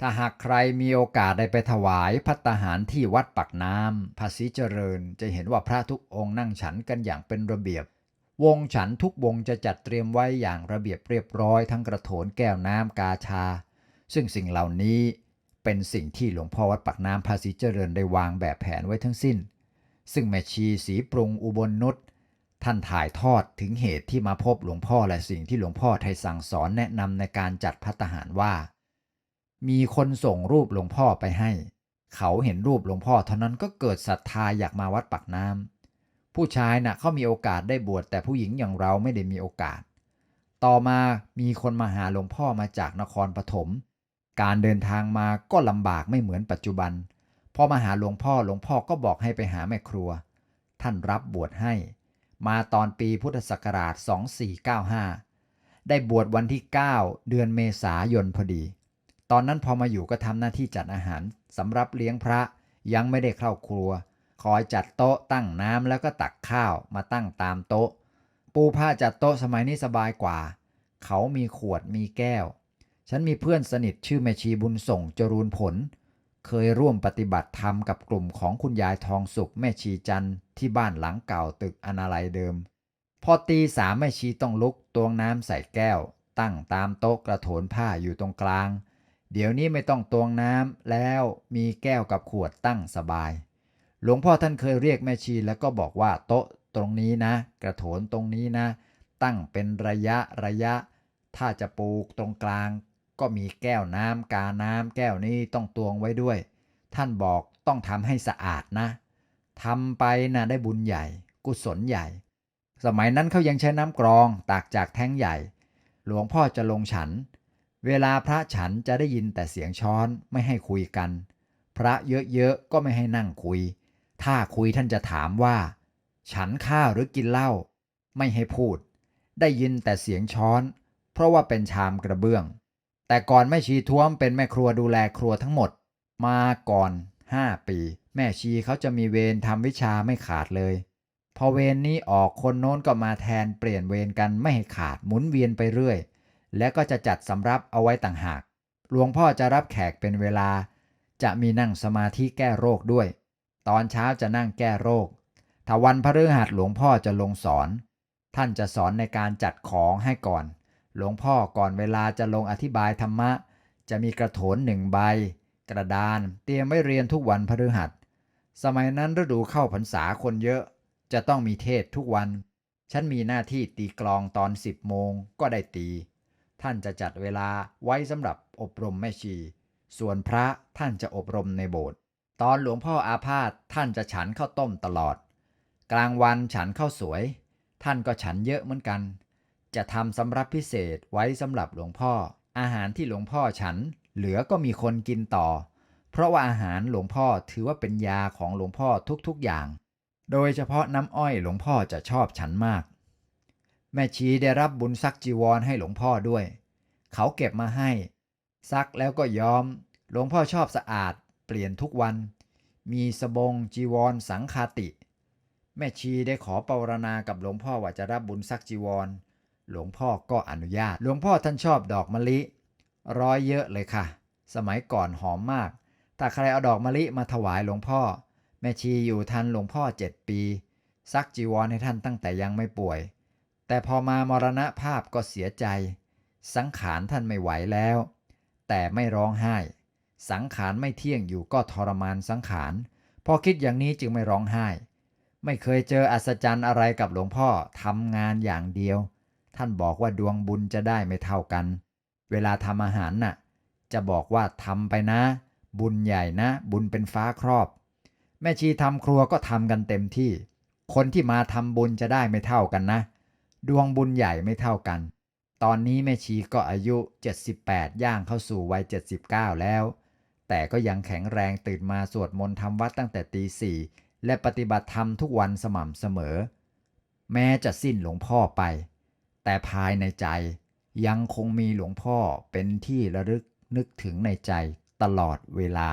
ถ้าหากใครมีโอกาสได้ไปถวายพัตตาหารที่วัดปักน้ำภาษีเจริญจะเห็นว่าพระทุกองค์นั่งฉันกันอย่างเป็นระเบียบ วงฉันทุกวงจะจัดเตรียมไว้อย่างระเบียบเรียบร้อยทั้งกระโถนแก้วน้ำกาชา ซึ่งสิ่งเหล่านี้เป็นสิ่งที่หลวงพ่อวัดปักน้ำภาษีเจริญได้วางแบบแผนไว้ทั้งสิ้น ซึ่งแม่ชีสีปรุงอุบลนุชท่านถ่ายทอดถึงเหตุที่มาพบหลวงพ่อและสิ่งที่หลวงพ่อไทยสั่งสอนแนะนำในการจัดพัตตาหารว่า มีคนส่งรูปหลวงพ่อไปให้ เขาเห็นรูปหลวงพ่อเท่านั้นก็เกิดศรัทธาอยากมาวัดปักน้ำผู้ชายน่ะเขามีโอกาสได้บวชแต่ผู้หญิงอย่างเราไม่ได้มีโอกาส ต่อมามีคนมาหาหลวงพ่อมาจากนครปฐมการเดินทางมาก็ลำบากไม่เหมือนปัจจุบัน พอมาหาหลวงพ่อหลวงพ่อก็บอกให้ไปหาแม่ครัว ท่านรับบวชให้ มาตอนปีพุทธศักราช 2495 ได้บวชวันที่ 9 เดือนเมษายนพอดี ตอนนั้นพอมาอยู่ก็ทำหน้าที่จัดอาหารสำหรับเลี้ยงพระยังไม่ได้เข้าครัว คอยจัดโต๊ะตั้งน้ำแล้วก็ตักข้าวมาตั้งตามโต๊ะ ปูผ้าจัดโต๊ะสมัยนี้สบายกว่า เขามีขวดมีแก้ว ฉันมีเพื่อนสนิทชื่อแม่ชีบุญส่งจรูนผล เคยร่วมปฏิบัติธรรมกับกลุ่มของคุณยายทองสุขแม่ชีจันที่บ้านหลังเก่าตึกอนาลัยเดิม พอตีสามแม่ชีต้องลุกตวงน้ำใส่แก้ว ตั้งตามโต๊ะกระโถนผ้าอยู่ตรงกลาง เดี๋ยวนี้ไม่ต้องตวงน้ำแล้วมีแก้วกับขวดตั้งสบาย หลวงพ่อท่านเคยเรียกแม่ชีแล้วก็บอกว่าโต๊ะตรงนี้นะ กระโถนตรงนี้นะ ตั้งเป็นระยะระยะ ถ้าจะปลูกตรงกลาง ก็มีแก้วน้ำกาน้ำแก้วนี้ต้องตวงไว้ด้วย ท่านบอกต้องทำให้สะอาดนะทำไปนะได้บุญใหญ่ กุศลใหญ่ สมัยนั้นเขายังใช้น้ำกรองตากจากแท้งใหญ่ หลวงพ่อจะลงฉัน เวลาพระฉันจะได้ยินแต่เสียงช้อนไม่ให้คุยกัน พระเยอะๆก็ไม่ให้นั่งคุย ถ้าคุยท่านจะถามว่า ฉันข้าวหรือกินเหล้าไม่ให้พูด ได้ยินแต่เสียงช้อน เพราะว่าเป็นชามกระเบื้อง แต่ก่อนแม่ชีท้วมเป็นแม่ครัวดูแลครัวทั้งหมด มาก่อน5ปี แม่ชีเขาจะมีเวรทำวิชาไม่ขาดเลย พอเวรนี้ออกคนโน้นก็มาแทนเปลี่ยนเวรกันไม่ให้ขาดหมุนเวียนไปเรื่อย และก็จะจัดสำรับเอาไว้ต่างหาก หลวงพ่อจะรับแขกเป็นเวลา จะมีนั่งสมาธิแก้โรคด้วย ตอนเช้าจะนั่งแก้โรค ถ้าวันพฤหัสหลวงพ่อจะลงสอน ท่านจะสอนในการจัดของให้ก่อน หลวงพ่อก่อนเวลาจะลงอธิบายธรรมะ จะมีกระโถนหนึ่งใบ กระดานเตรียมไว้เรียนทุกวันพฤหัส สมัยนั้นฤดูเข้าพรรษาคนเยอะ จะต้องมีเทศทุกวัน ฉันมีหน้าที่ตีกลองตอน10โมงก็ได้ตี ท่านจะจัดเวลาไว้สำหรับอบรมแม่ชี ส่วนพระท่านจะอบรมในโบสถ์ ตอนหลวงพ่ออาพาธท่านจะฉันข้าวต้มตลอด กลางวันฉันข้าวสวย ท่านก็ฉันเยอะเหมือนกัน จะทำสำรับพิเศษไว้สำหรับหลวงพ่อ อาหารที่หลวงพ่อฉัน เหลือก็มีคนกินต่อ เพราะว่าอาหารหลวงพ่อถือว่าเป็นยาของหลวงพ่อทุกๆอย่าง โดยเฉพาะน้ำอ้อยหลวงพ่อจะชอบฉันมาก แม่ชีได้รับบุญซักจีวรให้หลวงพ่อด้วย เขาเก็บมาให้ ซักแล้วก็ย้อม หลวงพ่อชอบสะอาด เปลี่ยนทุกวัน มีสบงจีวรสังคาติ แม่ชีได้ขอปรารณากับหลวงพ่อว่าจะรับบุญซักจีวร หลวงพ่อก็อนุญาต หลวงพ่อท่านชอบดอกมะลิ ร้อยเยอะเลยค่ะ สมัยก่อนหอมมาก ถ้าใครเอาดอกมะลิมาถวายหลวงพ่อ แม่ชีอยู่ทันหลวงพ่อเจ็ดปี ซักจีวรให้ท่านตั้งแต่ยังไม่ป่วย แต่พอมามรณภาพก็เสียใจ สังขารท่านไม่ไหวแล้ว แต่ไม่ร้องไห้ สังขารไม่เที่ยงอยู่ก็ทรมานสังขาร พอคิดอย่างนี้จึงไม่ร้องไห้ ไม่เคยเจออัศจรรย์อะไรกับหลวงพ่อทำงานอย่างเดียว ท่านบอกว่าดวงบุญจะได้ไม่เท่ากัน เวลาทำอาหารน่ะ จะบอกว่าทำไปนะ บุญใหญ่นะ บุญเป็นฟ้าครอบ แม่ชีทำครัวก็ทำกันเต็มที่ คนที่มาทำบุญจะได้ไม่เท่ากันนะ ดวงบุญใหญ่ไม่เท่ากัน ตอนนี้แม่ชีก็อายุ 78 ย่างเข้าสู่วัย 79 แล้ว แต่ก็ยังแข็งแรงตื่นมาสวดมนต์ทำวัดตั้งแต่ตีสี่และปฏิบัติธรรมทุกวันสม่ำเสมอ แม้จะสิ้นหลวงพ่อไป แต่ภายในใจยังคงมีหลวงพ่อเป็นที่ระลึกนึกถึงในใจตลอดเวลา